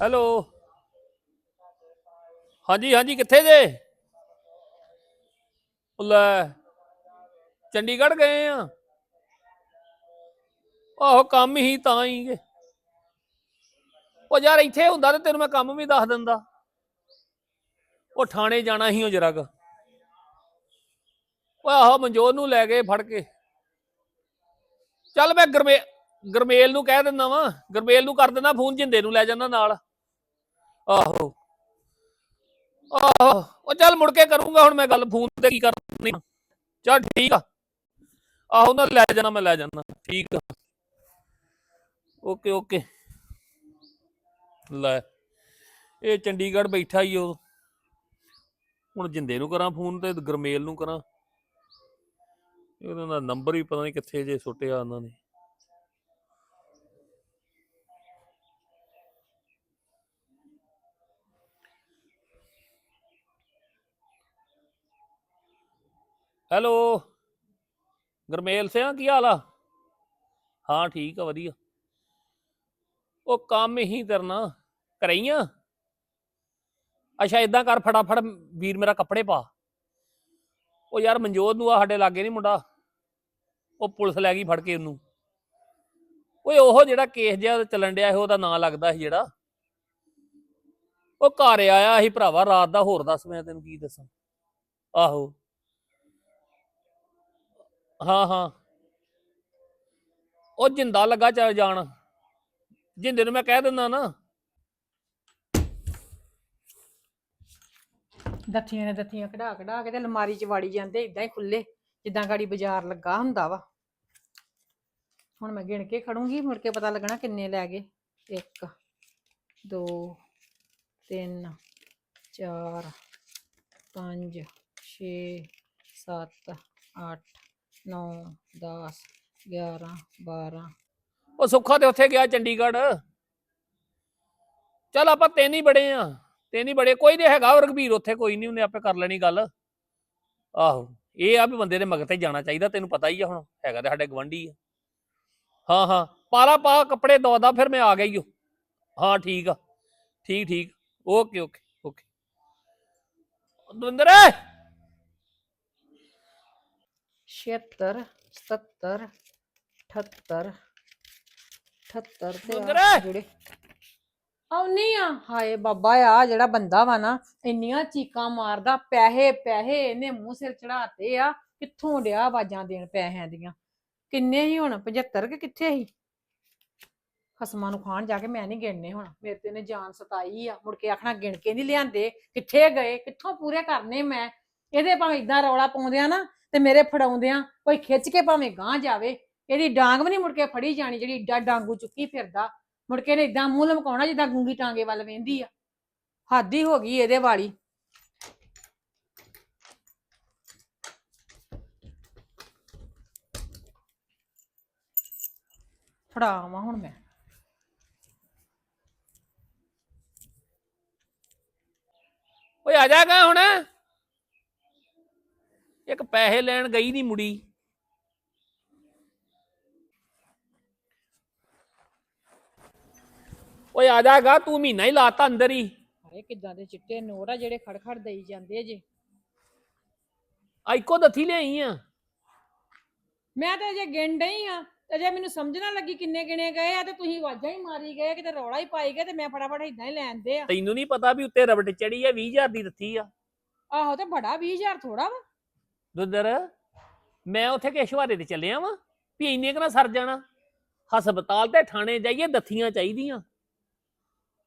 Hello. ਹਾਂਜੀ ਹਾਂਜੀ, ਕਿੱਥੇ ਜੇ? ਲੈ, ਚੰਡੀਗੜ੍ਹ ਗਏ ਆ। ਆਹੋ, ਕੰਮ ਹੀ ਤਾਂ ਹੀ ਗੇ। ਉਹ ਯਾਰ ਇੱਥੇ ਹੁੰਦਾ ਤੇ ਤੈਨੂੰ ਮੈਂ ਕੰਮ ਵੀ ਦੱਸ ਦਿੰਦਾ। ਉਹ ਥਾਣੇ ਜਾਣਾ ਹੀ ਉਹ ਜਰਾ ਕੁ। ਉਹ ਆਹੋ, ਮਨਜੋਤ ਨੂੰ ਲੈ ਗਏ ਫੜ ਕੇ। ਚੱਲ ਮੈਂ ਗਰਮੇ, ਗਰਮੇਲ ਨੂੰ ਕਹਿ ਦਿੰਦਾ ਵਾਂ। ਗਰਮੇਲ ਨੂੰ ਕਰ ਦਿੰਦਾ ਫੋਨ, ਜਿੰਦੇ ਨੂੰ ਲੈ ਜਾਂਦਾ ਨਾਲ। ਆਹੋ। ਆਹੋ। ਉਹ ਚੱਲ ਮੁੜ ਕੇ ਕਰੂੰਗਾ ਹੁਣ ਮੈਂ ਗੱਲ, ਫੋਨ ਤੇ ਕੀ ਕਰਨੀ ਚੱਲ ਠੀਕ ਆ। ਆਹੋ, ਨਾ ਲੈ ਜਾਣਾ, ਮੈਂ ਲੈ ਜਾਣਾ। ਠੀਕ ਆ। Okay okay. ਲੈ। ਇਹ ਚੰਡੀਗੜ੍ਹ ਬੈਠਾ ਹੀ ਉਹ। ਹੁਣ ਜਿੰਦੇ ਨੂੰ ਕਰਾਂ ਫੋਨ ਤੇ, ਗਰਮੇਲ ਨੂੰ ਕਰਾਂ। ਇਹਨਾਂ ਦਾ ਨੰਬਰ ਵੀ ਪਤਾ ਨਹੀਂ ਕਿੱਥੇ ਜੇ ਸੁੱਟਿਆ ਉਹਨਾਂ ਨੇ। ਹੈਲੋ। ਗਰਮੇਲ ਸਿਆ ਕੀ ਹਾਲ ਆ? ਹਾਂ, ਠੀਕ ਆ, ਵਧੀਆ। ਉਹ ਕੰਮ ਹੀ ਕਰਨਾ ਕਰਈਆਂ? ਅੱਛਾ ਇਦਾਂ ਕਰ ਫਟਾਫਟ ਵੀਰ ਮੇਰਾ ਕੱਪੜੇ ਪਾ। ਉਹ ਯਾਰ ਮਨਜੋਤ ਨੂੰ ਆ ਸਾਡੇ ਲਾਗੇ ਨਹੀਂ ਮੁੰਡਾ। ਉਹ ਪੁਲਿਸ ਲੈ ਗਈ ਫੜ ਕੇ ਉਹਨੂੰ। ਓਏ, ਉਹ ਜਿਹੜਾ ਕੇਸ ਜਿਹਾ ਚੱਲਣ ਡਿਆ ਸੀ, ਉਹਦਾ ਨਾਂ ਲੱਗਦਾ ਸੀ ਜਿਹੜਾ। ਉਹ ਘਰ ਆਇਆ ਸੀ ਭਰਾਵਾ, ਰਾਤ ਦਾ ਹੋਰ ਦੱਸ ਮੈਂ ਤੈਨੂੰ ਕੀ ਦੱਸਾਂ। ਆਹੋ। ਹਾਂ ਹਾਂ। ਉਹ ਜਿੰਦਾ ਲੱਗਾ ਚੱਲ ਜਾਣ। ਜਿੰਦੇ ਨੂੰ ਮੈਂ ਕਹਿ ਦਿੰਦਾ ਨਾ। ਦੱਥੀਆਂ ਨੇ ਦੱਥੀਆਂ ਕਢਾ ਕਢਾ ਕੇ ਤੇ ਅਲਮਾਰੀ 'ਚ ਵਾੜੀ ਜਾਂਦੇ ਇਦਾਂ ਹੀ ਖੁੱਲੇ ਜਿੱਦਾਂ ਗਾੜੀ ਬਾਜ਼ਾਰ ਲੱਗਾ ਹੁੰਦਾ ਵਾ। ਹੁਣ ਮੈਂ ਗਿਣ ਕੇ ਖੜੂੰਗੀ, ਮੁੜ ਕੇ ਪਤਾ ਲੱਗਣਾ ਕਿੰਨੇ ਲੈ ਗਏ। 1 2 3 4 5 6 7 8 9 10 11 12 ਉਹ ਸੁੱਖਾ ਤੇ ਉੱਥੇ ਗਿਆ ਚੰਡੀਗੜ੍ਹ। ਚੱਲ ਆਪਾਂ ਤਿੰਨ ਹੀ ਬੜੇ ਆ, ਤਿੰਨ ਹੀ ਬੜੇ। ਕੋਈ ਨਹੀਂ ਹੈਗਾ ਉਹ ਰਘਬੀਰ, ਉੱਥੇ ਕੋਈ ਨਹੀਂ ਉਹਨੇ ਆਪੇ ਕਰ ਲੈਣੀ ਗੱਲ। ਆਹੋ, ਇਹ ਆ ਵੀ ਬੰਦੇ ਦੇ ਮਗਰ ਤੇ ਜਾਣਾ ਚਾਹੀਦਾ, ਤੈਨੂੰ ਪਤਾ ਹੀ ਆ ਹੁਣ, ਹੈਗਾ ਤੇ ਸਾਡੇ ਗਵੰਡੀ ਆ। ਹਾਂ ਹਾਂ, ਪਾਲਾ ਪਾ ਕੱਪੜੇ ਦਵਾਦਾ, ਫਿਰ ਮੈਂ ਆ ਗਿਆ ਈ ਓ। ਹਾਂ, ਠੀਕ ਆ, ਠੀਕ ਠੀਕ, ਓਕੇ ਓਕੇ ਓਕੇ। ਦਵਿੰਦਰ! 76 77 78 78 ਤੇ ਸੁੰਦਰ! ਆ ਜਿਹੜੇ ਆਉਣੀ ਆ ਹਾਏ ਬਾਬਾ ਆ ਜਿਹੜਾ ਬੰਦਾ ਵਾ ਨਾ ਇੰਨੀਆਂ ਚੀਕਾਂ ਮਾਰਦਾ ਪੈਸੇ ਪੈਸੇ ਇਹਨੇ ਮੂੰਹ ਸਿਰ ਚੜਾਤੇ ਆ ਕਿੱਥੋਂ ਡਿਆ ਆਵਾਜ਼ਾਂ ਦੇਣ ਪੈਸਿਆਂ ਦੀਆਂ ਕਿੰਨੇ ਹੀ ਹੁਣ 75 ਕਿ ਕਿੱਥੇ ਸੀ ਖਸਮਾਂ ਨੂੰ ਖਾਣ ਜਾ ਕੇ ਮੈਂ ਨਹੀਂ ਗਿਣਨੇ ਹੁਣ ਮੇਰੇ ਤੇ ਨੇ ਜਾਨ ਸਤਾਈ ਆ ਮੁੜ ਕੇ ਆਖਣਾ ਗਿਣ ਕੇ ਨਹੀਂ ਲਿਆਂਦੇ ਕਿੱਥੇ ਗਏ ਕਿੱਥੋਂ ਪੂਰੇ ਕਰਨੇ ਮੈਂ ਇਹਦੇ ਭਾਵੇਂ ਇਦਾਂ ਰੌਲਾ ਪਾਉਂਦਿਆਂ ਨਾ ਤੇ ਮੇਰੇ ਫੜਾਉਂਦਿਆਂ ਕੋਈ ਖਿੱਚ ਕੇ ਭਾਵੇਂ ਗਾਂ ਜਾਵੇ, ਇਹਦੀ ਡਾਂਗ ਵੀ ਨਹੀਂ ਮੁੜ ਕੇ ਫੜੀ ਜਾਣੀ ਜਿਹੜੀ ਏਡਾ ਡਾਂਗੂ ਚੁੱਕੀ ਫਿਰਦਾ। ਮੁੜ ਕੇ ਨੇ ਇਦਾਂ ਮੂੰਹ ਲਮਕਾਉਣਾ ਜਿੱਦਾਂ ਗੂੰਗੀ ਟਾਂਗੇ ਵੱਲ ਵੇਂਦੀ ਆ। ਹੱਦ ਹੀ ਹੋ ਗਈ ਇਹਦੇ ਵਾਲੀ। ਫੜਾਵਾਂ ਹੁਣ ਮੈਂ। ਓਏ ਆ ਜਾਗਾ ਹੁਣ। ਇੱਕ ਪੈਸੇ ਲੈਣ ਗਈ ਨਹੀਂ ਮੁੜੀ। ਓਏ ਆ ਜਾਗਾ ਤੂੰ ਮਹੀਨਾ ਹੀ ਲਾਤਾ ਅੰਦਰ ਹੀ। ਅਰੇ ਕਿੱਦਾਂ ਦੇ ਚਿੱਟੇ ਨੋਟ ਆ ਜਿਹੜੇ ਖੜਖੜ ਦੇਈ ਜਾਂਦੇ ਜੇ। ਆ ਇੱਕੋ ਦਥੀ ਲਿਆਈ ਆ। ਮੈਂ ਤਾਂ ਅਜੇ ਗਿਣ ਡਈ ਆ ਤੇ ਅਜੇ ਮੈਨੂੰ ਸਮਝ ਨਾ ਲੱਗੀ ਕਿੰਨੇ ਗਿਣੇ ਗਏ ਆ ਤੇ ਤੁਸੀਂ ਆਵਾਜ਼ਾਂ ਹੀ ਮਾਰੀ ਗਏ ਕਿਤੇ ਰੌਲਾ ਹੀ ਪਾਈ ਗਏ ਤੇ ਮੈਂ ਫਟਾਫਟ ਇਦਾਂ ਹੀ ਲੈਂਦੇ ਆ। ਤੈਨੂੰ ਨਹੀਂ ਪਤਾ ਵੀ ਉੱਤੇ ਰਬੜ ਚੜੀ ਆ 20000 ਦੀ ਦਥੀ ਆ। ਆਹੋ ਤੇ ਬੜਾ 20000 ਥੋੜਾ ਵਾ। ਦੁੱਦਰ ਮੈਂ ਉੱਥੇ ਕੇਸ਼ਵਾਰੇ ਤੇ ਚੱਲਿਆ ਵਾਂ ਵੀ ਇੰਨੇ ਕੁ ਨਾ ਸਰ ਜਾਣਾ। ਹਸਪਤਾਲ ਤੇ ਥਾਣੇ ਜਾਈਏ ਦਥੀਆਂ ਚਾਹੀਦੀਆਂ।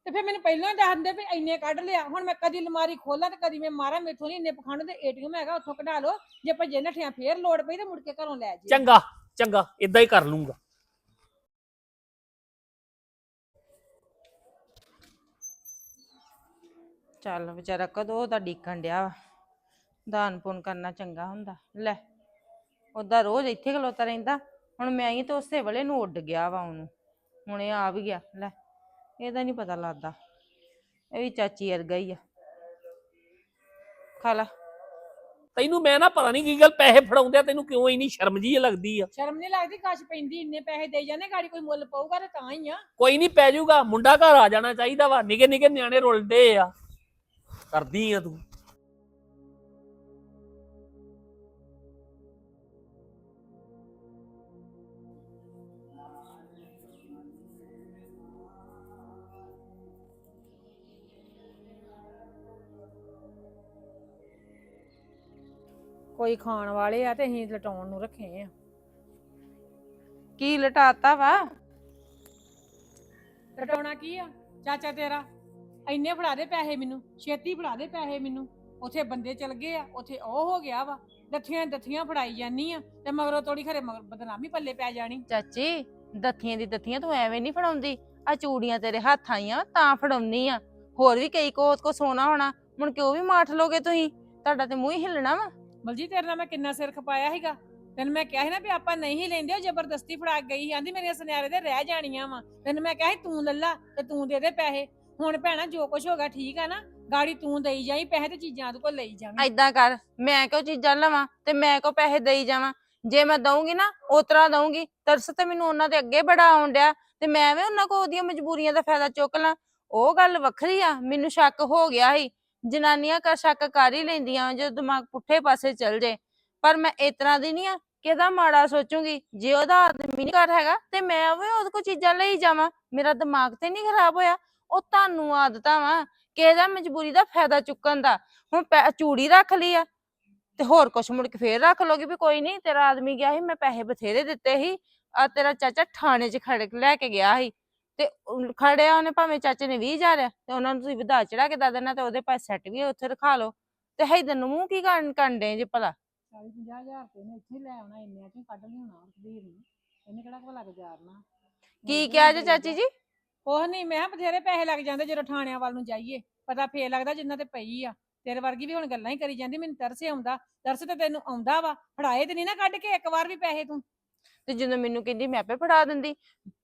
ਤੇ ਫਿਰ ਮੈਨੂੰ ਪਹਿਲਾਂ ਹੀ ਦੱਸ ਦਿੰਦੇ ਵੀ ਇੰਨੇ ਕੱਢ ਲਿਆ। ਹੁਣ ਮੈਂ ਕਦੀ ਅਲਮਾਰੀ ਖੋਲਾਂ ਤੇ ਕਦੀ ਮੈਂ ਮਾਰਾਂ ਮੇਥੋਂ ਨਹੀਂ ਇੰਨੇ ਪਖੰਡ ਤੇ ਏਟੀਐਮ ਹੈਗਾ ਉੱਥੋਂ ਕਢਾ ਲਓ। ਜੇ ਭੱਜੇ ਨਠਿਆਂ ਫੇਰ ਲੋੜ ਪਈ ਤੇ ਮੁੜ ਕੇ ਘਰੋਂ ਲੈ ਜੀ ਚੰਗਾ ਚੰਗਾ ਇਦਾਂ ਹੀ ਕਰ ਲੂੰਗਾ। ਚੱਲ ਵਿਚਾਰਾ ਕਦੋਂ ਦਾ ਡੀਕਣ ਡਿਆ ਵਾ? ਦਾਨ ਪੁੰਨ ਕਰਨਾ ਚੰਗਾ ਹੁੰਦਾ। ਲੈ ਉਹਦਾ ਰੋਜ਼ ਇੱਥੇ ਖਲੋਤਾ ਰਹਿੰਦਾ। ਹੁਣ ਮੈਂ ਆਈ ਤਾਂ ਉਸੇ ਵੇਲੇ ਨੂੰ ਉੱਡ ਗਿਆ ਵਾ ਉਹਨੂੰ। ਹੁਣ ਇਹ ਆ ਵੀ ਗਿਆ। ਲੈ ਇਹਦਾ ਨਹੀਂ ਪਤਾ ਲੱਗਦਾ। ਇਹ ਵੀ ਚਾਚੀ ਵਰਗਾ ਹੀ ਆ। ਖਾ ਲਾ। ਤੈਨੂੰ ਮੈਂ ਨਾ ਪਤਾ ਨਹੀਂ ਕੀ ਗੱਲ ਪੈਸੇ ਫੜਾਉਂਦੇ ਆ ਤੈਨੂੰ ਕਿਉਂ ਇੰਨੀ ਸ਼ਰਮ ਜੀ ਲੱਗਦੀ ਆ? ਸ਼ਰਮ ਨਹੀਂ ਲੱਗਦੀ ਕਾਸ਼ ਪੈਂਦੀ ਇੰਨੇ ਪੈਸੇ ਦੇ ਜਾਂਦੇ ਗਾੜੀ ਕੋਈ ਮੁੱਲ ਪਊਗਾ ਤੇ ਤਾਂ ਹੀ ਆ। ਕੋਈ ਨਹੀਂ ਪੈ ਜਾਊਗਾ ਮੁੰਡਾ ਘਰ ਆ ਜਾਣਾ ਚਾਹੀਦਾ ਵਾ ਨਿੱਕੇ ਨਿੱਕੇ ਨਿਆਣੇ ਰੁਲਦੇ ਆ। ਕਰਦੀ ਆ ਤੂੰ। ਕੋਈ ਖਾਣ ਵਾਲੇ ਆ ਤੇ ਅਸੀਂ ਲਟਾਉਣ ਨੂੰ ਰੱਖੇ ਆ। ਕੀ ਲਟਾਤਾ ਵਾ? ਲਟਾਉਣਾ ਕੀ ਆ? ਚਾਚਾ ਤੇਰਾ ਇੰਨੇ ਫੜਾ ਦੇ ਪੈਸੇ ਮੈਨੂੰ ਛੇਤੀ ਫੜਾ ਦੇ ਪੈਸੇ ਮੈਨੂੰ। ਉਥੇ ਬੰਦੇ ਚਲ ਗਏ ਆ ਉਥੇ ਉਹ ਹੋ ਗਿਆ ਵਾ। ਦੱਥੀਆਂ ਦੱਥੀਆਂ ਫੜਾਈ ਜਾਨੀ ਆ ਤੇ ਮਗਰੋਂ ਤੋੜੀ ਖਰੇ ਮਗਰ ਬਦਨਾਮੀ ਪੱਲੇ ਪੈ ਜਾਣੀ। ਚਾਚੀ ਦੱਥੀਆਂ ਦੀ ਦੱਥੀਆਂ ਤੂੰ ਐਵੇਂ ਨਹੀਂ ਫੜਾਉਂਦੀ। ਆ ਚੂੜੀਆਂ ਤੇਰੇ ਹੱਥ ਆਈਆਂ ਤਾਂ ਫੜਾਉਣੀ ਆ। ਹੋਰ ਵੀ ਕਈ ਕੋ ਕੋ ਸੋਨਾ ਹੋਣਾ ਮੁੜ ਕੇ ਉਹ ਵੀ ਮਾਠ ਲੋਗੇ ਤੁਸੀਂ? ਤੁਹਾਡਾ ਤੇ ਮੂੰਹ ਹੀ ਹਿੱਲਣਾ ਵਾ। ਬਲਜੀ ਤੇਰੇ ਨਾਲ ਮੈਂ ਕਿੰਨਾ ਸਿਰ ਖਪਾਇਆ ਸੀਗਾ? ਤੈਨੂੰ ਮੈਂ ਕਿਹਾ ਸੀ ਨਾ ਵੀ ਆਪਾਂ ਨਹੀਂ ਲੈਂਦੇ, ਉਹ ਜ਼ਬਰਦਸਤੀ ਫੜਾ ਕੇ ਗਈ ਸੀ। ਆਂਦੀ ਮੇਰੀਆਂ ਸੁਨਿਆਰੇ ਦੇ ਰਹਿ ਜਾਣੀਆਂ ਵਾ। ਤੈਨੂੰ ਮੈਂ ਕਿਹਾ ਸੀ, ਤੂੰ ਲੱਲਾ ਤੇ ਤੂੰ ਦੇ ਦੇ ਪੈਸੇ। ਹੁਣ ਭੈਣਾ, ਜੋ ਕੁਝ ਹੋਗਾ ਠੀਕ ਆ ਨਾ, ਗਾੜੀ ਤੂੰ ਦੇਈ ਜਾਈ, ਪੈਸੇ ਤੇ ਚੀਜ਼ਾਂ ਤੂੰ ਕੋਲ ਲਈ ਜਾਵੀਂ। ਐਦਾਂ ਕਰ, ਮੈਂ ਕਿਉਂ ਚੀਜ਼ਾਂ ਲਵਾਂ ਤੇ ਮੈਂ ਕਿਉਂ ਪੈਸੇ ਦੇਈ ਜਾਵਾਂ? ਜੇ ਮੈਂ ਦਊਂਗੀ ਨਾ ਉਤਰਾ ਦਊਂਗੀ। ਤਰਸ ਤੇ ਮੈਨੂੰ ਉਹਨਾਂ ਦੇ ਅੱਗੇ ਬੜਾ ਆਉਣ ਡਿਆ ਤੇ ਮੈਂ ਵੀ ਉਹਨਾਂ ਕੋ ਉਹਦੀਆਂ ਮਜਬੂਰੀਆਂ ਦਾ ਫਾਇਦਾ ਚੁੱਕ ਲਾਂ। ਉਹ ਗੱਲ ਵੱਖਰੀ ਆ, ਮੈਨੂੰ ਸ਼ੱਕ ਹੋ ਗਿਆ ਸੀ। ਜਨਾਨੀਆਂ ਕਾ ਸ਼ੱਕ ਕਰ ਹੀ ਲੈਂਦੀਆਂ ਜਦੋਂ ਦਿਮਾਗ ਪੁੱਠੇ ਪਾਸੇ ਚੱਲ ਜੇ। ਪਰ ਮੈਂ ਇਸ ਤਰ੍ਹਾਂ ਦੀ ਨਹੀਂ ਆ ਕਿ ਮਾੜਾ ਸੋਚੂਗੀ। ਜੇ ਉਹਦਾ ਆਦਮੀ ਨਹੀਂ ਘਰ ਹੈਗਾ ਤੇ ਮੈਂ ਵੀ ਉਹਦੇ ਕੋ ਚੀਜ਼ਾਂ ਲਈ ਜਾਵਾਂ। ਮੇਰਾ ਦਿਮਾਗ ਤੇ ਨਹੀਂ ਖਰਾਬ ਹੋਇਆ। ਉਹ ਤੁਹਾਨੂੰ ਆਦਤਾਂ ਵਾ ਕਿ ਮਜਬੂਰੀ ਦਾ ਫਾਇਦਾ ਚੁੱਕਣ ਦਾ। ਹੁਣ ਪੈ- ਚੂੜੀ ਰੱਖ ਲਈ ਆ ਤੇ ਹੋਰ ਕੁਛ ਮੁੜ ਕੇ ਫੇਰ ਰੱਖ ਲੋਗੇ ਵੀ ਕੋਈ ਨਹੀਂ ਤੇਰਾ ਆਦਮੀ ਗਿਆ ਸੀ, ਮੈਂ ਪੈਸੇ ਬਥੇਰੇ ਦਿੱਤੇ ਸੀ। ਆ ਤੇਰਾ ਚਾਚਾ ਥਾਣੇ 'ਚ ਖੜ ਲੈ ਕੇ ਗਿਆ ਸੀ। ਤੇ ਉਹ ਖੜਿਆ ਉਹਨੇ ਭਾਵੇਂ ਚਾਚੇ ਨੇ 20000 ਤੇ ਉਹਨਾਂ ਨੂੰ ਤੁਸੀਂ ਵਧਾ ਚੜਾ ਕੇ ਦੇ ਦੇਣਾ ਤੇ ਉਹਦੇ ਪਾਸ ਸੈੱਟ ਵੀ ਉੱਥੇ ਰਖਾ ਲਓ। ਤੇ ਹੈਦਨ ਨੂੰ ਮੂੰਹ ਕੀ ਕਰਨ ਕੰਡੇ ਜੇ ਭਲਾ? 40 ਹਜ਼ਾਰ ਰੁਪਏ ਨੇ ਇੱਥੇ ਲੈ ਆਉਣਾ ਇੰਨੇ ਚ ਕੱਢ ਲਿਆਉਣਾ ਵੀਰ ਨੂੰ ਇਹਨੇ ਕਿਹੜਾ ਕੋ ਲੱਗ ਜਾਰਨਾ ਕੀ ਕਿਹਾ ਜੇ ਚਾਚੀ ਜੀ? ਉਹ ਨਹੀਂ ਮੈਂ ਕਿਹਾ ਬਥੇਰੇ ਪੈਸੇ ਲੱਗ ਜਾਂਦੇ ਜਦੋਂ ਥਾਣਿਆਂ ਵੱਲ ਨੂੰ ਜਾਈਏ। ਪਤਾ ਫੇਰ ਲੱਗਦਾ ਜਿੰਨਾ ਤੇ ਪਈ ਆ। ਤੇਰੇ ਵਰਗੀ ਵੀ ਹੁਣ ਗੱਲਾਂ ਹੀ ਕਰੀ ਜਾਂਦੀ ਮੈਨੂੰ ਤਰਸ ਆਉਂਦਾ। ਤਰਸ ਤੇ ਤੈਨੂੰ ਆਉਂਦਾ ਵਾ। ਫੜਾਏ ਤੇ ਨਹੀਂ ਨਾ ਕੱਢ ਕੇ ਇੱਕ ਵਾਰ ਵੀ ਪੈਸੇ ਤੂੰ। ਤੇ ਜਦੋਂ ਮੈਨੂੰ ਕਹਿੰਦੀ ਮੈਂ ਆਪੇ ਫੜਾ ਦਿੰਦੀ।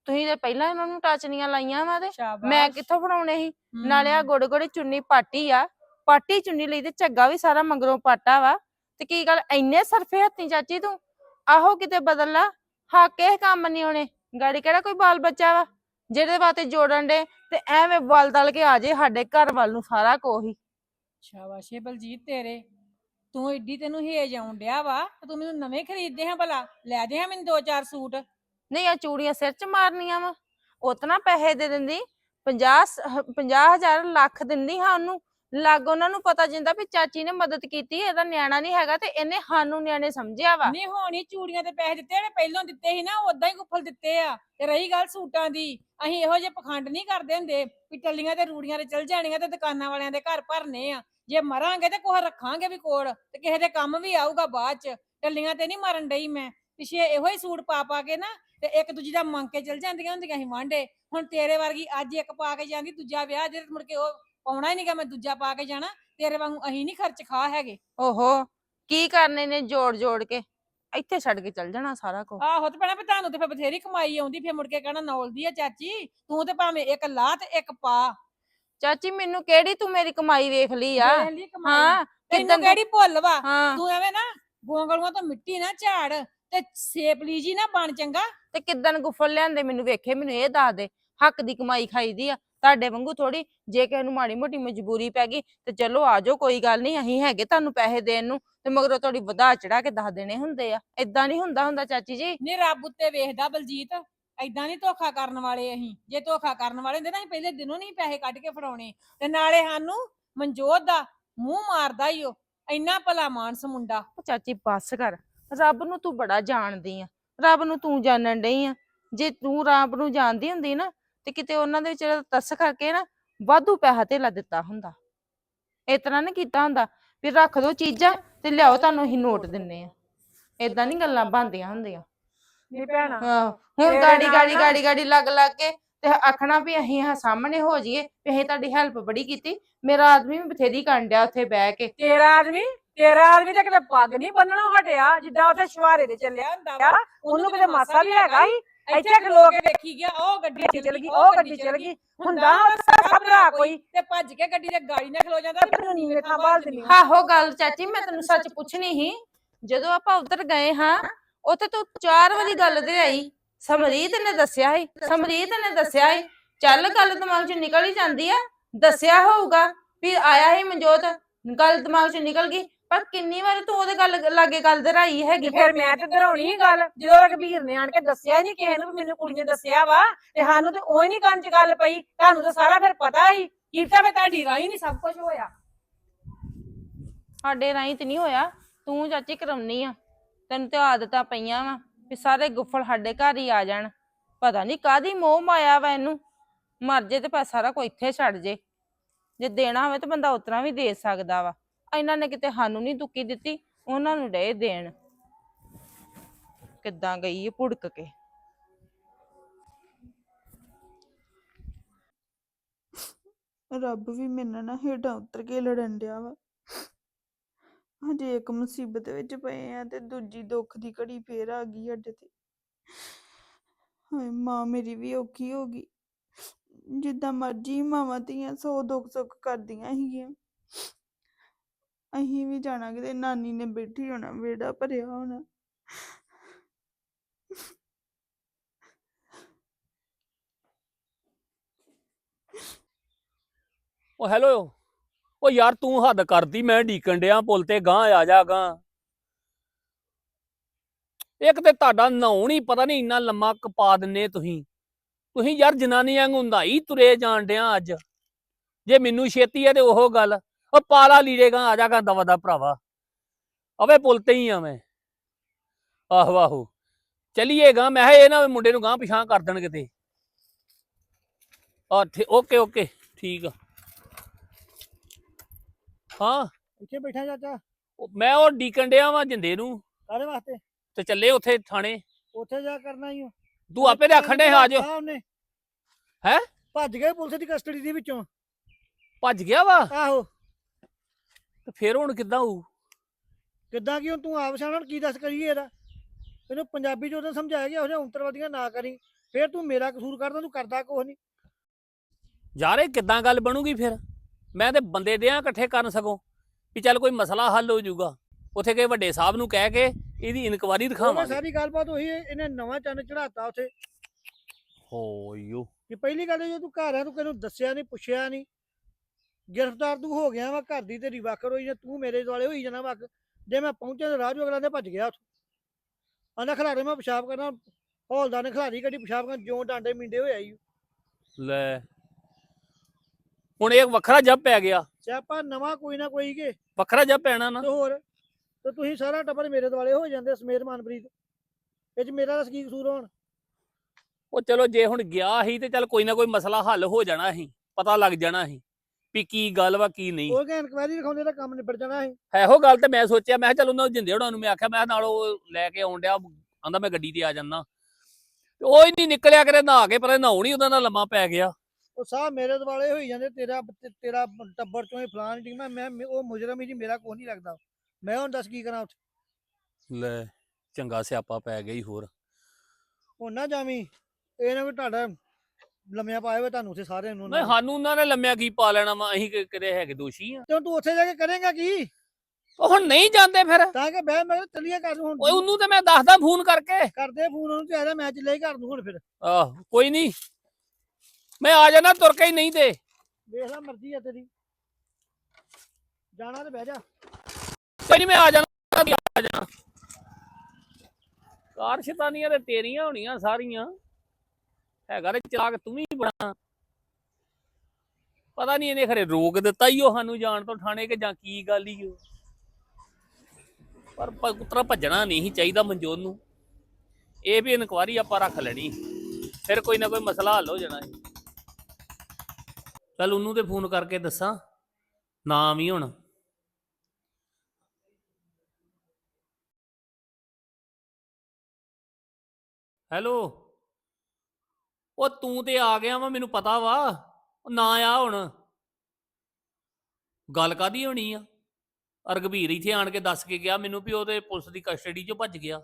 ਤੁਸੀਂ ਤੇ ਪਹਿਲਾਂ ਉਹਨਾਂ ਨੂੰ ਟਾਚਨੀਆਂ ਲਾਈਆਂ ਵਾ ਤੇ। ਮੈਂ ਕਿੱਥੋਂ ਫੜਾਉਣੇ ਸੀ। ਨਾਲੇ ਆ ਗੋੜੇ ਗੋੜੇ ਚੁੰਨੀ ਪਾਟੀ ਆ। ਪਾਟੀ ਚੁੰਨੀ ਲਈ ਤੇ ਝੱਗਾ ਵੀ ਸਾਰਾ ਮਗਰੋਂ ਪਾਟਾ ਵਾ। ਤੇ ਕੀ ਗੱਲ ਇੰਨੇ ਸਰਫੇ ਹੱਥੀ ਚਾਚੀ ਤੂੰ? ਆਹੋ ਕਿਤੇ ਬਦਲ ਲਾ। ਹੱਕ ਇਹ ਕੰਮ ਨਹੀਂ ਹੋਣੇ। ਗਾੜੀ ਕਿਹੜਾ ਕੋਈ ਬਾਲ ਬੱਚਾ ਵਾ? ਜਿਹਦੇ ਵਾਸਤੇ ਜੋੜਨ ਦੇ ਤੇ ਐਵੇਂ ਬਲ ਦਲ ਕੇ ਆ ਜੇ ਸਾਡੇ ਘਰ ਵੱਲ ਨੂੰ ਸਾਰਾ ਕੋਹੀ ਸ਼ਾਬਾਸ਼ ਏ ਬਲਜੀਤ ਤੇਰੇ। ਤੂੰ ਏਡੀ ਤੈਨੂੰ ਹੇਜ ਆਉਣ ਡਿਆ ਵਾ ਤੇ ਤੂੰ ਮੈਨੂੰ ਨਵੇਂ ਖਰੀਦਦੇ ਹਾਂ ਭਲਾ? ਲੈ ਦੇ ਹਾਂ ਮੈਨੂੰ ਦੋ ਚਾਰ ਸੂਟ। ਨਹੀਂ ਆ ਚੂੜੀਆਂ ਸਿਰ 'ਚ ਮਾਰਨੀਆਂ ਵਾ। ਉਤਨਾ ਪੈਸੇ ਦੇ ਦਿੰਦੀ। 50 50000 ਲੱਖ ਦਿੰਦੀ ਹਾਂ ਉਹਨੂੰ। ਲੱਗ ਉਹਨਾਂ ਨੂੰ ਪਤਾ ਜਿੰਦਾ ਵੀ ਚਾਚੀ ਨੇ ਮਦਦ ਕੀਤੀ ਇਹਦਾ ਨਿਆਣਾ ਨਹੀਂ ਹੈਗਾ ਤੇ ਇਹਨੇ ਸਾਨੂੰ ਨਿਆਣੇ ਸਮਝਿਆ ਵਾ। ਨਹੀਂ ਹੋਣੀ ਚੂੜੀਆਂ ਤੇ ਪੈਸੇ ਦਿੱਤੇ ਨੇ ਪਹਿਲਾਂ ਦਿੱਤੇ ਸੀ ਨਾ ਉਦਾਂ ਹੀ ਗੁੱਫਲ ਦਿੱਤੇ ਆ। ਤੇ ਰਹੀ ਗੱਲ ਸੂਟਾਂ ਦੀ ਅਸੀਂ ਇਹੋ ਜਿਹੇ ਪਖੰਡ ਨਹੀਂ ਕਰਦੇ ਹੁੰਦੇ ਵੀ ਟੱਲੀਆਂ ਤੇ ਰੂੜੀਆਂ ਤੇ ਚਲ ਜਾਣੀਆਂ ਤੇ ਦੁਕਾਨਾਂ ਵਾਲਿਆਂ ਦੇ ਘਰ ਭਰਨੇ ਆ। ਜੇ ਮਰਾਂਗੇ ਤੇ ਕੋਹ ਰੱਖਾਂਗੇ ਵੀ ਕੋਲ ਤੇ ਕਿਸੇ ਦੇ ਕੰਮ ਵੀ ਆਊਗਾ ਬਾਅਦ ਚ। ਟੱਲੀਆਂ ਤੇ ਨਹੀਂ ਮਰਨ ਡਈ ਮੈਂ। ਪਿਛੇ ਇਹੋ ਹੀ ਸੂਟ ਪਾ ਪਾ ਕੇ ਨਾ ਤੇ ਇੱਕ ਦੂਜੀ ਦਾ ਮੰਗ ਕੇ ਚਲ ਜਾਂਦੀਆਂ ਹੁੰਦੀਆਂ ਸੀ ਵਾਂਡੇ ਹੁਣ ਤੇਰੇ ਵਰਗੀ ਅੱਜ ਇੱਕ ਪਾ ਕੇ ਜਾਂਦੀ ਦੂਜਾ ਵਿਆਹ ਜੇ ਮੁੜ ਕੇ ਉਹ ਪਾਉਣਾ ਹੀ ਨਹੀਂਗਾ ਮੈਂ ਦੂਜਾ ਪਾ ਕੇ ਜਾਣਾ ਤੇਰੇ ਵਾਂਗੂ ਅਸੀਂ ਨਹੀਂ ਖਰਚ ਖਾ ਹੈਗੇ। ਓਹੋ ਕੀ ਕਰਨੇ ਨੇ ਜੋੜ ਜੋੜ ਕੇ? ਇੱਥੇ ਛੱਡ ਕੇ ਚੱਲ ਜਾਣਾ ਸਾਰਾ ਕੁਝ ਆਹੋ ਤੇ ਭੈਣਾ ਵੀ ਤੁਹਾਨੂੰ ਤੇ ਫਿਰ ਬਥੇਰੀ ਕਮਾਈ ਆਉਂਦੀ ਫਿਰ ਮੁੜ ਕੇ ਕਹਿਣਾ ਨੌਲਦੀ ਆ ਚਾਚੀ। ਤੂੰ ਤੇ ਭਾਵੇਂ ਇੱਕ ਲਾ ਤੇ ਇੱਕ ਪਾ। ਚਾਚੀ ਮੈਨੂੰ ਕਿਹੜੀ ਤੂੰ ਮੇਰੀ ਕਮਾਈ ਵੇਖ ਲਈ ਆ? ਵੇਖ ਲਈ ਕਮਾਈ। ਹਾਂ ਤੈਨੂੰ ਕਿਹੜੀ ਭੁੱਲ ਵਾ? ਹਾਂ। ਤੂੰ ਐਵੇਂ ਨਾ ਗੋਂਗਲੂਆਂ ਤੋਂ ਮਿੱਟੀ ਨਾ ਝਾੜ ਤੇ ਸੇਪਲੀ ਜੀ ਨਾ ਬਣ ਚੰਗਾ। ਤੇ ਕਿੱਦਣ ਗੁੱਫਲ ਲਿਆਂਦੇ ਮੈਨੂੰ ਵੇਖੇ ਮੈਨੂੰ ਇਹ ਦੱਸ ਦੇ ਹੱਕ ਦੀ ਕਮਾਈ ਖਾਈਦੀ ਆ। ਤੁਹਾਡੇ ਵਾਂਗੂ ਥੋੜੀ ਜੇ ਕਿਸੇ ਨੂੰ ਮਾੜੀ ਮੋਟੀ ਮਜਬੂਰੀ ਪੈ ਗਈ ਤੇ ਚਲੋ ਆਜੋ ਕੋਈ ਗੱਲ ਨਹੀਂ ਅਸੀਂ ਹੈਗੇ ਤੁਹਾਨੂੰ ਪੈਸੇ ਦੇਣ ਨੂੰ ਤੇ ਮਗਰੋਂ ਤੁਹਾਡੀ ਵਧਾ ਚੜਾ ਕੇ ਦੱਸ ਦੇਣੇ ਹੁੰਦੇ ਆ। ਏਦਾਂ ਨਹੀਂ ਹੁੰਦਾ ਹੁੰਦਾ ਚਾਚੀ ਜੀ। ਨੀ ਰੱਬ ਉੱਤੇ ਵੇਖਦਾ ਬਲਜੀਤ। ਐਦਾਂ ਨਹੀਂ ਧੋਖਾ ਕਰਨ ਵਾਲੇ ਅਸੀਂ। ਜੇ ਧੋਖਾ ਕਰਨ ਵਾਲੇ ਹੁੰਦੇ ਨਾ ਅਸੀਂ ਪਹਿਲੇ ਦਿਨੋਂ ਨਹੀਂ ਪੈਸੇ ਕੱਢ ਕੇ ਫੜਾਉਣੇ। ਤੇ ਨਾਲੇ ਸਾਨੂੰ ਮਨਜੋਤ ਦਾ ਮੂੰਹ ਮਾਰਦਾ ਈ ਉਹ ਇੰਨਾ ਭਲਾ ਮਾਨਸ ਮੁੰਡਾ। ਉਹ ਚਾਚੀ ਬੱਸ ਕਰ। ਰੱਬ ਨੂੰ ਤੂੰ ਬੜਾ ਜਾਣਦੀ ਆ। ਰੱਬ ਨੂੰ ਤੂੰ ਜਾਣਨ ਡਈ ਆ। ਜੇ ਤੂੰ ਰੱਬ ਨੂੰ ਜਾਣਦੀ ਹੁੰਦੀ ਨਾ, ਤੇ ਕਿਤੇ ਉਹਨਾਂ ਦੇ ਵਿੱਚ ਤਰਸ ਕਰਕੇ ਨਾ ਵਾਧੂ ਪੈਸਾ ਧੇਲਾ ਦਿੱਤਾ ਹੁੰਦਾ। ਇਸ ਤਰ੍ਹਾਂ ਨਹੀਂ ਕੀਤਾ ਹੁੰਦਾ ਵੀ ਰੱਖ ਦੋ ਚੀਜ਼ਾਂ ਤੇ ਲਿਆਓ, ਤੁਹਾਨੂੰ ਅਸੀਂ ਨੋਟ ਦਿੰਨੇ ਆ। ਏਦਾਂ ਨਹੀਂ ਗੱਲਾਂ ਬਣਦੀਆਂ ਹੁੰਦੀਆਂ। ਨੀ ਭੈਣਾ। ਆਹੋ, ਹੁਣ ਗਾੜੀ ਗਾੜੀ ਗਾੜੀ ਗਾੜੀ ਲੱਗ ਲੱਗ ਕੇ ਤੇ ਆਖਣਾ ਵੀ ਅਸੀਂ ਹਾਂ ਸਾਹਮਣੇ ਹੋ ਜਾਈਏ ਵੀ ਅਸੀਂ ਤੁਹਾਡੀ ਹੈਲਪ ਬੜੀ ਕੀਤੀ। ਮੇਰਾ ਆਦਮੀ ਵੀ ਬਥੇਰੀ ਕਰਨ ਡਿਆ ਉੱਥੇ ਬਹਿ ਕੇ। ਤੇਰਾ ਆਦਮੀ ਤੇਰਾ ਆਦਮੀ ਤਾਂ ਕਿਤੇ ਪੱਗ ਨਹੀਂ ਬੰਨਣੋਂ ਹਟਿਆ ਜਿੱਦਾਂ ਉੱਥੇ ਸ਼ਵਾਰੇ ਦੇ ਚੱਲਿਆ ਹੁੰਦਾ ਵਾ ਉਹਨੂੰ ਕਿਤੇ ਮਾਸਾ ਵੀ ਹੈਗਾ ਹੀ। ਇੱਥੇ ਖਲੋ ਕੇ ਵੇਖੀ ਗਿਆ ਉਹ ਗੱਡੀ ਚਲ ਗਈ ਉਹ ਗੱਡੀ ਚਲ ਗਈ। ਹੁੰਦਾ ਸਭ ਭਰਾ ਕੋਈ ਤੇ ਭੱਜ ਕੇ ਗੱਡੀ ਦੇ ਗਾੜੀ ਨਾਲ ਖਲੋ ਜਾਂਦਾ ਤੈਨੂੰ ਨੀਵੇਂ ਥਾਂ ਬਾਲ ਦਿੰਦੀ ਆਹੋ ਗੱਲ ਚਾਚੀ ਮੈਂ ਤੈਨੂੰ ਸੱਚ ਪੁੱਛਣੀ ਸੀ ਜਦੋਂ ਆਪਾਂ ਉਧਰ ਗਏ ਹਾਂ ਉੱਥੇ ਤੂੰ ਚਾਰ ਵਾਰੀ ਗੱਲ ਤੇ ਆਈ। ਸਮਰੀਤ ਨੇ ਦੱਸਿਆ ਸੀ ਸਮਰੀਤ ਨੇ ਦੱਸਿਆ ਸੀ ਚੱਲ ਗੱਲ ਦਿਮਾਗ ਚੋਂ ਨਿਕਲ ਹੀ ਜਾਂਦੀ ਆ ਦੱਸਿਆ ਹੋਊਗਾ ਵੀ ਆਇਆ ਸੀ ਮਨਜੋਤ ਗੱਲ ਦਿਮਾਗ ਚੋਂ ਨਿਕਲ ਗਈ ਪਰ ਕਿੰਨੀ ਵਾਰ ਤੂੰ ਉਹਦੇ ਗੱਲ ਲਾਗੇ ਗੱਲ ਦਰਾਈ ਹੈਗੀ? ਫਿਰ ਮੈਂ ਤੇ ਧਰਾਉਣੀ ਸੀ ਗੱਲ ਜਦੋਂ ਰਘਬੀਰ ਨੇ ਆਣ ਕੇ ਦੱਸਿਆ ਨਹੀਂ ਕਿਸੇ ਨੂੰ ਵੀ ਮੈਨੂੰ ਕੁੜੀ ਨੇ ਦੱਸਿਆ ਵਾ ਤੇ ਸਾਨੂੰ ਤੇ ਉਹ ਨਹੀਂ ਕੰਨ ਚ ਗੱਲ ਪਈ ਤੁਹਾਨੂੰ ਤਾਂ ਸਾਰਾ ਫਿਰ ਪਤਾ ਹੀ ਕੀਤਾ ਮੈਂ ਤੁਹਾਡੀ ਰਾਹੀਂ ਨਹੀਂ ਸਭ ਕੁਝ ਹੋਇਆ। ਸਾਡੇ ਰਾਹੀਂ ਤੇ ਨਹੀਂ ਹੋਇਆ ਤੂੰ ਚਾਚੀ ਕਰਾਉਣੀ ਆ। ਤੈਨੂੰ ਤੇ ਆਦਤਾਂ ਪਈਆਂ ਵਾ ਵੀ ਸਾਰੇ ਗੁੱਫਲ ਸਾਡੇ ਘਰ ਹੀ ਆ ਜਾਣ। ਪਤਾ ਨਹੀਂ ਕਾਦੀ ਮੋਹ ਮਾਇਆ ਵਾ ਇਹਨੂੰ। ਮਰ ਜੇ ਤੇ ਪਾ ਸਾਰਾ ਕੋਈ ਇੱਥੇ ਛੱਡ ਜੇ। ਜੇ ਦੇਣਾ ਹੋਵੇ ਤਾਂ ਬੰਦਾ ਉਤਰਾ ਵੀ ਦੇ ਸਕਦਾ ਵਾ। ਇਹਨਾਂ ਨੇ ਕਿਤੇ ਸਾਨੂੰ ਨਹੀਂ ਦੁੱਕੀ ਦਿੱਤੀ, ਉਹਨਾਂ ਨੂੰ ਡੇ ਦੇਣ। ਕਿੱਦਾਂ ਗਈ ਇਹ ਪੁੜਕ ਕੇ? ਰੱਬ ਵੀ ਮੇਰੇ ਨਾਲ ਹੇਠਾਂ ਉਤਰ ਕੇ ਲੜਨ ਡਿਆ ਵਾ। ਹਜੇ ਇੱਕ ਮੁਸੀਬਤ ਵਿੱਚ ਪਏ ਆ ਤੇ ਦੂਜੀ ਦੁੱਖ ਦੀ ਘੜੀ ਫੇਰ ਆ ਗਈ ਸਾਡੇ ਤੇ। ਹਾਏ, ਮਾਂ ਮੇਰੀ ਵੀ ਔਖੀ ਹੋ ਗਈ। ਜਿੱਦਾਂ ਮਰਜ਼ੀ ਮਾਵਾਂ ਧੀਆਂ ਸੌ ਦੁੱਖ ਸੁੱਖ ਕਰਦੀਆਂ ਸੀਗੀਆਂ। ਅਸੀਂ ਵੀ ਜਾਣਾ ਕਿਤੇ, ਨਾਨੀ ਨੇ ਬੈਠੀ ਹੋਣਾ, ਵਿਹੜਾ ਭਰਿਆ ਹੋਣਾ। ਉਹ ਹੈਲੋ ਉਹ ਯਾਰ ਤੂੰ ਹੱਦ ਕਰਦੀ, ਮੈਂ ਢੀਕਣ ਡਿਆ, ਪੁੱਲ ਤੇ ਗਾਂ ਆ ਜਾ ਗਾਂ ਇੱਕ ਤੇ ਤੁਹਾਡਾ ਨਾਉਣ ਹੀ ਪਤਾ ਨਹੀਂ ਇੰਨਾ ਲੰਮਾ ਕਪਾ ਦਿੰਨੇ ਤੁਸੀਂ। ਤੁਸੀਂ ਯਾਰ ਜਨਾਨੀ ਵਾਂਗ ਹੁੰਦਾਈ ਤੁਰੇ ਜਾਣ ਡਿਆ ਅੱਜ। ਜੇ ਮੈਨੂੰ ਛੇਤੀ ਹੈ ਤੇ ਉਹ ਗੱਲ। ਉਹ ਪਾਲਾ ਲੀੜੇ ਗਾਂ ਆ ਜਾ ਗਾਂ ਦਵਾ ਦਾ ਭਰਾਵਾ। ਅਵੇ ਪੁੱਲ ਤੇ ਹੀ ਆ ਮੈਂ। ਆਹੋ ਆਹੋ। ਚਲੀਏ ਗਾਂ ਮੈਂ ਇਹ ਨਾ ਮੁੰਡੇ ਨੂੰ ਗਾਂ ਪਿਛਾਂ ਕਰ ਦੇਣ ਕਿਤੇ। ਆ ਓਕੇ ਓਕੇ। ਠੀਕ ਆ। ਹਾਂ। ਇੱਥੇ ਬੈਠਾ ਚਾਚਾ। ਉਹ- ਮੈਂ ਉਹ ਡੀਕਣ ਡਿਆ ਵਾਂ ਜਿੰਦੇ ਨੂੰ। ਕਾਹਦੇ ਵਾਸਤੇ? ਤੇ ਚੱਲੇ ਉੱਥੇ ਥਾਣੇ। ਉੱਥੇ ਜਾ ਕਰਨਾ ਹੀ। ਤੂੰ ਆਪੇ ਦੇ ਆਖਣ ਆ ਜਾ ਆਹ ਉਹਨੇ। ਹੈਂ? ਭੱਜ ਗਏ ਪੁਲਿਸ ਦੀ ਕਸਟਡੀ ਦੇ ਵਿੱਚੋਂ। ਭੱਜ ਗਿਆ ਵਾ? ਆਹੋ। ਤੇ ਫੇਰ ਹੁਣ ਕਿੱਦਾਂ ਹੋਊ? ਕਿੱਦਾਂ ਕਿ ਹੁਣ ਤੂੰ ਆਪ ਸਿਆਣਾ ਕੀ ਦੱਸ ਕਰੀਏ ਇਹਦਾ? ਇਹਨੂੰ ਪੰਜਾਬੀ ਚ ਸਮਝਾਇਆ ਗਿਆ ਉਹਨੇ ਉਂਤਰਵਾਦੀਆਂ ਨਾ ਕਰੀ। ਫੇਰ ਤੂੰ ਮੇਰਾ ਕਸੂਰ ਕਰਦਾ ਤੂੰ ਕਰਦਾ ਕੁਛ ਨਹੀਂ ਯਾਰ ਇਹ ਕਿੱਦਾਂ ਗੱਲ ਬਣੂਗੀ ਫਿਰ? ਮੈਂ ਤੇ ਬੰਦੇ ਦਿਆਂ ਇਕੱਠੇ ਕਰਨ ਸਕੋ ਵੀ ਚੱਲ ਕੋਈ ਮਸਲਾ ਹੱਲ ਹੋ ਜਾਊਗਾ। ਉੱਥੇ ਕੇ ਵੱਡੇ ਸਾਹਿਬ ਨੂੰ ਕਹਿ ਕੇ ਇਹਦੀ ਇਨਕੁਆਰੀ ਉਹਨੇ ਦਿਖਾਵਾਂਗੇ। ਸਾਰੀ ਗੱਲਬਾਤ ਉਹੀ ਹੈ, ਇਹਨੇ ਨਵਾਂ ਚੰਨ ਚੜਾਤਾ ਉੱਥੇ। ਹੋਯੋ ਕਿ ਪਹਿਲੀ ਗੱਲ ਇਹ ਜੇ ਤੂੰ ਘਰ ਆ ਤੂੰ ਕਿਹਨੂੰ ਦੱਸਿਆ ਨਹੀਂ ਪੁੱਛਿਆ ਨਹੀਂ ਗ੍ਰਿਫਤਾਰ ਤੂੰ ਹੋ ਗਿਆ ਵਾ ਘਰ ਦੀ ਤੇਰੀ ਵਾਕਰ ਹੋਈ ਜਾਂ ਤੂੰ ਮੇਰੇ ਦੁਆਲੇ ਹੋਈ ਜਾਣਾ ਵਕ ਜੇ ਮੈਂ ਪਹੁੰਚਿਆ ਤਾਂ ਰਾਹ ਜੋ ਅਗਲਾ ਦੇ ਭੱਜ ਗਿਆ ਉੱਥੋਂ। ਆਂਦਾ ਖਿਲਾਰੇ ਮੈਂ ਪਿਸ਼ਾਬ ਕਰਨਾ ਹੌਲਦਾਰ ਨੇ ਖਿਲਾਰੀ ਗੱਡੀ ਪਿਸ਼ਾਬ ਕਰਨ ਜਿਉਂ ਡਾਂਡੇ ਮਿੰਡੇ ਹੋਇਆ ਈ ਲੈ ਹੁਣ ਇਹ ਵੱਖਰਾ ਜੱਬ ਪੈ ਗਿਆ। ਸਿਆਪਾ ਨਵਾਂ ਕੋਈ ਨਾ ਕੋਈ ਕੇ ਵੱਖਰਾ ਜੱਬ ਪੈਣਾ ਨਾ। ਹੋਰ ਤੇ ਤੁਸੀਂ ਸਾਰਾ ਟੱਬਰ ਮੇਰੇ ਦੁਆਲੇ ਹੋ ਜਾਂਦੇ ਸਮੇਤ ਮਨਪ੍ਰੀਤ। ਇਹ ਚ ਮੇਰਾ ਦੱਸ ਕੀ ਕਸੂਰ ਹੋਣ? ਉਹ ਚਲੋ ਜੇ ਹੁਣ ਗਿਆ ਸੀ ਤੇ ਚੱਲ ਕੋਈ ਨਾ ਕੋਈ ਮਸਲਾ ਹੱਲ ਹੋ ਜਾਣਾ ਸੀ ਪਤਾ ਲੱਗ ਜਾਣਾ ਸੀ ਵੀ ਕੀ ਗੱਲ ਵਾ ਕੀ ਨਹੀਂ। ਉਹ ਕਿ ਇਨਕੁਆਇਰੀ ਲਿਖਾਉਂਦੇ ਤਾਂ ਕੰਮ ਨਿਬੜ ਜਾਣਾ ਸੀ। ਇਹੋ ਗੱਲ ਤੇ ਮੈਂ ਸੋਚਿਆ ਮੈਂ ਕਿਹਾ ਚੱਲ ਉਹਨਾਂ ਨੂੰ ਜਿੰਦੇ ਹੋਣਾ ਨੂੰ ਮੈਂ ਆਖਿਆ ਮੈਂ ਕਿਹਾ ਨਾਲ ਉਹ ਲੈ ਕੇ ਆਉਣ ਡਿਆ ਆਂਦਾ ਮੈਂ ਗੱਡੀ ਤੇ ਆ ਜਾਨਾ ਤੇ ਉਹ ਹੀ ਨਹੀਂ ਨਿਕਲਿਆ ਕਰੇ ਨਹਾ ਕੇ ਪਰ ਨਹਾਉਣ ਹੀ ਉਹਦਾ ਨਾਲ ਲੰਮਾ ਪੈ ਗਿਆ। ਉਹ ਸਾਹ ਮੇਰੇ ਦੁਆਲੇ ਹੋਈ ਜਾਂਦੇ ਤੇਰਾ ਤੇਰਾ ਟੱਬਰ ਚੋਂ ਹੀ ਫਲਾਣ ਟੀਮ ਮੈਂ ਮੈਂ- ਉਹ ਮੁਜਰਮ ਹੀ ਜੀ ਮੇਰਾ ਕੋਈ ਨਹੀਂ ਲੱਗਦਾ। ਮੈਂ ਹੁਣ ਦੱਸ ਕੀ ਕਰਾਂ ਉੱਥੇ? ਲੈ ਚੰਗਾ ਸਿਆਪਾ ਪੈ ਗਿਆ ਹੀ ਹੋਰ। ਹੁਣ ਨਾ ਜਾਵੀਂ ਇਹ ਨਾ ਵੀ ਤੁਹਾਡਾ ਲੰਮਿਆ ਪਾਏ ਹੋਏ ਤੁਹਾਨੂੰ ਉੱਥੇ ਸਾਰਿਆਂ ਨੂੰ ਨਹੀਂ ਸਾਨੂੰ ਉਹਨਾਂ ਨੇ ਲੰਮਿਆ ਕੀ ਪਾ ਲੈਣਾ ਵਾ ਅਸੀਂ ਕਿਤੇ ਹੈਗੇ ਦੋਸ਼ੀ ਆ। ਤੇ ਹੁਣ ਤੂੰ ਉੱਥੇ ਜਾ ਕੇ ਕਰੇਂਗਾ ਕੀ? ਉਹ ਹੁਣ ਨਹੀਂ ਜਾਂਦੇ ਫਿਰ। ਤਾਂ ਕਿ ਬਹਿ ਮੈਂ ਚੱਲੀਏ ਘਰ ਨੂੰ ਓਏ ਹੁਣ ਉਹਨੂੰ ਤੇ ਮੈਂ ਦੱਸਦਾ ਫੋਨ ਕਰਕੇ। ਕਰਦੇ ਫੋਨ ਉਹਨੂੰ ਤੇ ਮੈਂ ਚੱਲੇ ਘਰ ਨੂੰ ਹੁਣ ਫਿਰ। ਆਹ ਕੋਈ ਨਹੀਂ। ਮੈਂ ਆ ਜਾਣਾ ਤੁਰ ਕੇ ਹੀ ਨਹੀਂ ਤੇ ਵੇਖ ਲੈ ਮਰਜ਼ੀ ਆ ਤੇਰੀ। ਜਾਣਾ ਤੇ ਬਹਿ ਜਾ। ਨਹੀਂ ਮੈਂ ਆ ਜਾਣਾ ਆ ਜਾਣਾ। ਕਾਰ ਸ਼ੈਤਾਨੀਆਂ ਤੇ ਤੇਰੀਆਂ ਹੋਣੀਆਂ ਸਾਰੀਆਂ। ਹੈਗਾ ਤੇ ਚਲਾਕ ਤੂੰ ਵੀ ਬੜਾ। ਪਤਾ ਨਹੀਂ ਇਹਨੇ ਖਰੇ ਰੋਕ ਦਿੱਤਾ ਹੀ ਉਹ ਸਾਨੂੰ ਜਾਣ ਤੋਂ ਠਾਣੇ ਕਿ ਜਾਂ ਕੀ ਗੱਲ ਹੀ ਉਹ ਪਰ ਪੁੱਤਰਾ ਭੱਜਣਾ ਨਹੀਂ ਚਾਹੀਦਾ ਮਨਜੋਤ ਨੂੰ। ਇਹ ਵੀ ਇਨਕੁਆਰੀ ਆਪਾਂ ਰੱਖ ਲੈਣੀ। ਫਿਰ ਕੋਈ ਨਾ ਕੋਈ ਮਸਲਾ ਹੱਲ ਹੋ ਜਾਣਾ ਸੀ। ਚੱਲ ਉਹਨੂੰ ਤੇ ਫੋਨ ਕਰਕੇ ਦੱਸਾਂ, ਨਾਮ ਹੀ ਹੁਣ। ਹੈਲੋ? ਉਹ ਤੂੰ ਤੇ ਆ ਗਿਆ ਵਾ, ਮੈਨੂੰ ਪਤਾ ਵਾ। ਨਾ ਆ ਹੁਣ। ਗੱਲ ਕਾਦੀ ਹੋਣੀ ਆ? ਰਘਬੀਰ ਇੱਥੇ ਆਣ ਕੇ ਦੱਸ ਕੇ ਗਿਆ ਮੈਨੂੰ ਵੀ ਉਹਦੇ ਪੁਲਿਸ ਦੀ ਕਸਟਡੀ ਚੋਂ ਭੱਜ ਗਿਆ।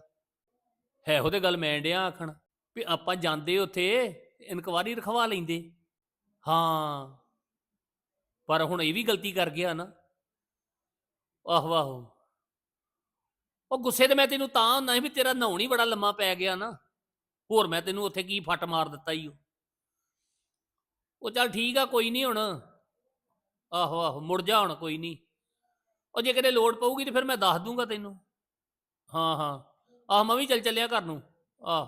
ਹੈ ਉਹਦੇ ਗੱਲ ਮੈਂ ਡਿਆ ਆਖਣ ਵੀ ਆਪਾਂ ਜਾਂਦੇ ਉੱਥੇ, ਇਨਕੁਆਰੀ ਰਖਵਾ ਲੈਂਦੇ। ਹਾਂ। ਪਰ ਹੁਣ ਇਹ ਵੀ ਗਲਤੀ ਕਰ ਗਿਆ ਨਾ। ਆਹੋ ਆਹੋ। ਉਹ ਗੁੱਸੇ ਤੇ ਮੈਂ ਤੈਨੂੰ ਤਾਂ ਹੁੰਦਾ ਸੀ ਵੀ ਤੇਰਾ ਨਹਾਉਣ ਹੀ ਬੜਾ ਲੰਮਾ ਪੈ ਗਿਆ ਨਾ। ਹੋਰ ਮੈਂ ਤੈਨੂੰ ਉੱਥੇ ਕੀ ਫੱਟ ਮਾਰ ਦਿੱਤਾ ਈ ਉਹ ਚੱਲ ਠੀਕ ਆ, ਕੋਈ ਨਹੀਂ ਹੁਣ। ਆਹੋ ਆਹੋ, ਮੁੜ ਜਾ ਹੁਣ, ਕੋਈ ਨਹੀਂ ਉਹ ਜੇ ਕਿਤੇ ਲੋੜ ਪਊਗੀ ਤੇ ਫਿਰ ਮੈਂ ਦੱਸ ਦੂੰਗਾ ਤੈਨੂੰ। ਹਾਂ ਹਾਂ। ਆਹ ਮੈਂ ਵੀ ਚੱਲ ਚੱਲਿਆ ਘਰ ਨੂੰ। ਆਹ।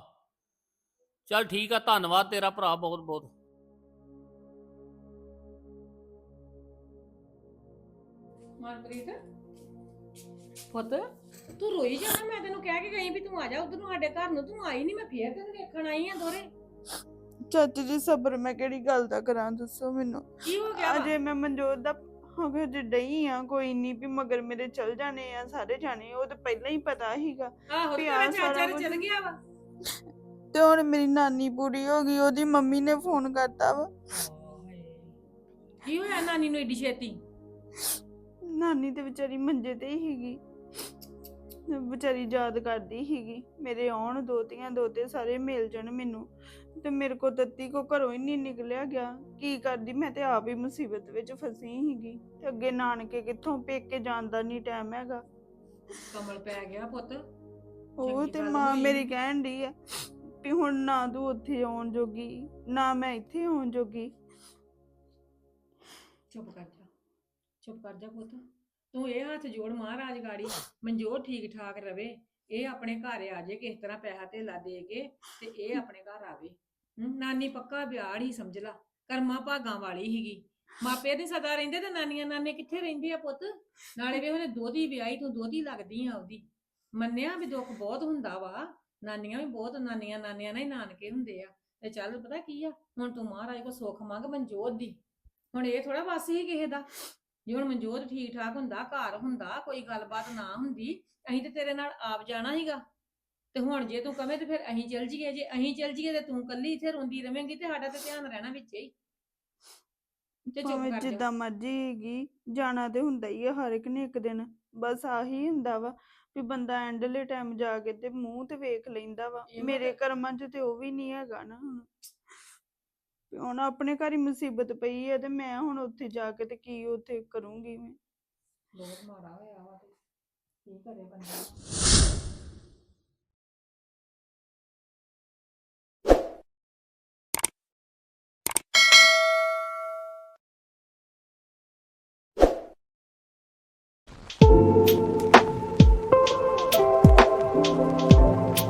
ਚੱਲ ਠੀਕ ਆ, ਧੰਨਵਾਦ ਤੇਰਾ ਭਰਾ ਬਹੁਤ ਬਹੁਤ ਮਨਪ੍ਰੀਤ? ਪੁੱਤ? ਤੂੰ ਰੋਈ ਜਾਣਾ ਮੈਂ ਤੈਨੂੰ ਕਹਿ ਕੇ ਗਈ ਵੀ ਤੂੰ ਆ ਜਾ ਉਧਰ ਨੂੰ ਸਾਡੇ ਘਰ ਨੂੰ ਤੂੰ ਆਈ ਨਹੀਂ ਮੈਂ ਫੇਰ ਤੈਨੂੰ ਵੇਖਣ ਆਈ ਆ ਦੋਰੇ ਚਾਚੀ ਜੀ ਸਬਰ ਮੈਂ ਕਿਹੜੀ ਗੱਲ ਦਾ ਕਰਾਂ ਦੱਸੋ ਮੈਨੂੰ। ਕੀ ਹੋ ਗਿਆ ਵਾ? ਅਜੇ ਮੈਂ ਮਨਜੋਤ ਦਾ ਅਗੇ ਜੇ ਡਈ ਆ ਕੋਈ ਨਹੀਂ ਵੀ ਮਗਰ ਮੇਰੇ ਚਲ ਜਾਣੇ ਆ ਸਾਰੇ ਜਾਣੇ ਉਹ ਤਾਂ ਪਹਿਲਾਂ ਹੀ ਪਤਾ ਸੀਗਾ। ਆਹੋ ਤੇ ਵੀ ਤੇਰਾ ਆਹ ਸਾਰਾ ਚਾਚਾ ਤੇ ਚਲ ਗਿਆ ਵਾ। ਤੇ ਹੁਣ ਮੇਰੀ ਨਾਨੀ ਪੂਰੀ ਹੋ ਗਈ ਉਹਦੀ ਮੰਮੀ ਨੇ ਫੋਨ ਕਰਤਾ ਵਾ। ਕੀ ਹੋਇਆ ਨਾਨੀ ਨੂੰ ਏਡੀ ਛੇਤੀ? ਨਾਨੀ ਤੇ ਵਿਚਾਰੀ ਮੰਜੇ ਤੇ ਹੀ ਸੀਗੀ। ਵਿਚਾਰੀ ਯਾਦ ਕਰਦੀ ਸੀਗੀ। ਮੇਰੇ ਆਉਣ ਦੋਤੀਆਂ ਦੋਤੇ ਸਾਰੇ ਮਿਲ ਜਾਣ ਮੈਨੂੰ। ਤੇ ਮੇਰੇ ਕੋ ਤੱਤੀ ਕੋ ਘਰੋਂ ਹੀ ਨਹੀਂ ਨਿਕਲਿਆ ਗਿਆ। ਕੀ ਕਰਦੀ? ਮੈਂ ਤੇ ਆਪ ਹੀ ਮੁਸੀਬਤ ਵਿੱਚ ਫਸੀ ਸੀਗੀ। ਤੇ ਅੱਗੇ ਨਾਨਕੇ ਕਿੱਥੋਂ ਪੇਕੇ ਜਾਣ ਦਾ ਨਹੀਂ ਟਾਈਮ ਹੈਗਾ। ਕਮਲ ਪੈ ਗਿਆ ਪੁੱਤ। ਉਹ ਚੰਗੀ ਤੇ ਗੱਲ ਮਾਂ ਹੋਈ। ਮੇਰੀ ਕਹਿਣ ਡਈ ਆ ਵੀ ਹੁਣ ਨਾ ਤੂੰ ਉੱਥੇ ਆਉਣ ਜੋਗੀ ਨਾ ਮੈਂ ਇੱਥੇ ਆਉਣ ਜੋਗੀ। ਚੁੱਪ ਕਰ ਜਾ। ਚੁੱਪ ਕਰ ਜਾ ਪੁੱਤ। ਤੂੰ ਇਹ ਹੱਥ ਜੋੜ ਮਹਾਰਾਜ ਗਾੜੀ ਮਨਜੋਤ ਠੀਕ ਠਾਕ ਰਵੇ। ਇਹ ਆਪਣੇ ਘਰ ਆ ਜੇ ਕਿਸ ਤਰ੍ਹਾਂ ਪੈਸਾ ਧੇਲਾ ਦੇ ਕੇ ਤੇ ਇਹ ਆਪਣੇ ਘਰ ਆਵੇ। ਹਮ, ਨਾਨੀ ਪੱਕਾ ਵਿਆਹ ਹੀ ਸਮਝ ਲਾ। ਕਰਮਾ ਭਾਗਾਂ ਵਾਲੀ ਹੀਗੀ ਮਾਪੇ ਦੀ ਸਦਾ ਰਹਿੰਦੇ ਤੇ ਨਾਨੀਆਂ ਨਾਨੇ ਕਿੱਥੇ ਰਹਿੰਦੇ ਆ ਪੁੱਤ? ਨਾਲੇ ਵੇ ਉਹਨੇ ਦੋਤੀ ਵਿਆਹੀ ਤੂੰ ਦੋਤੀ ਲੱਗਦੀ ਆ ਉਹਦੀ। ਮੰਨਿਆ ਵੀ ਦੁੱਖ ਬਹੁਤ ਹੁੰਦਾ ਵਾ। ਨਾਨੀਆਂ ਵੀ ਬਹੁਤ ਨਾਨੀਆਂ ਨਾਨੀਆਂ ਨਾਲ ਹੀ ਨਾਨਕੇ ਹੁੰਦੇ ਆ। ਤੇ ਚੱਲ ਪਤਾ ਕੀ ਆ? ਹੁਣ ਤੂੰ ਮਹਾਰਾਜ ਕੋ ਸੁੱਖ ਮੰਗ ਮਨਜੋਤ ਦੀ। ਹੁਣ ਇਹ ਥੋੜਾ ਵਾਸੀ ਹੀ ਕਿਸੇ ਦਾ? ਜੇ ਹੁਣ ਮਨਜੋਤ ਠੀਕ ਠਾਕ ਹੁੰਦਾ ਘਰ ਹੁੰਦਾ ਕੋਈ ਗੱਲਬਾਤ ਨਾ ਹੁੰਦੀ ਅਸੀਂ ਤੇ ਤੇਰੇ ਨਾਲ ਆਪ ਜਾਣਾ ਸੀਗਾ। ਤੇ ਹੁਣ ਜੇ ਤੂੰ ਕਵੇਂ ਤੇ ਫਿਰ ਅਸੀਂ ਚੱਲ ਜੀਏ ਜੇ ਅਸੀਂ ਚੱਲ ਜੀਏ ਤੇ ਤੂੰ ਕੱਲੀ ਇੱਥੇ ਰੋਂਦੀ ਰਵੇਂਗੀ ਤੇ ਸਾਡਾ ਤੇ ਧਿਆਨ ਰਹਿਣਾ ਵਿੱਚ ਹੀ। ਤੇ ਚੁੱਪ ਭਾਵੇਂ ਕਰ ਜਾ। ਜਿੱਦਾਂ ਮਰਜ਼ੀ ਹੈਗੀ ਜਾਣਾ ਤੇ ਹੁੰਦਾ ਹੀ ਆ ਹਰ ਇੱਕ ਨੇ ਇੱਕ ਦਿਨ। ਬਸ ਆਹੀ ਹੁੰਦਾ ਵਾ ਵੀ ਬੰਦਾ ਐਂਡਲੇ ਟਾਈਮ ਜਾ ਕੇ ਤੇ ਮੂੰਹ ਤੇ ਵੇਖ ਲੈਂਦਾ ਵਾ। ਇਹ ਮੇਰੇ ਕਰਮਾਂ 'ਚ ਤੇ ਉਹ ਵੀ ਨਹੀਂ ਹੈਗਾ ਨਾ ਹੁਣ। ਵੀ ਹੁਣ ਆਪਣੇ ਘਰ ਹੀ ਮੁਸੀਬਤ ਪਈ ਹੈ ਤੇ ਮੈਂ ਹੁਣ ਉੱਥੇ ਜਾ ਕੇ ਤੇ ਕੀ ਉੱਥੇ ਕਰੂੰਗੀ ਮੈਂ। ਬਹੁਤ ਮਾੜਾ ਹੋਇਆ ਵਾ ਤੇ ਕੀ ਕਰੇ ਬੰਦਾ? Thank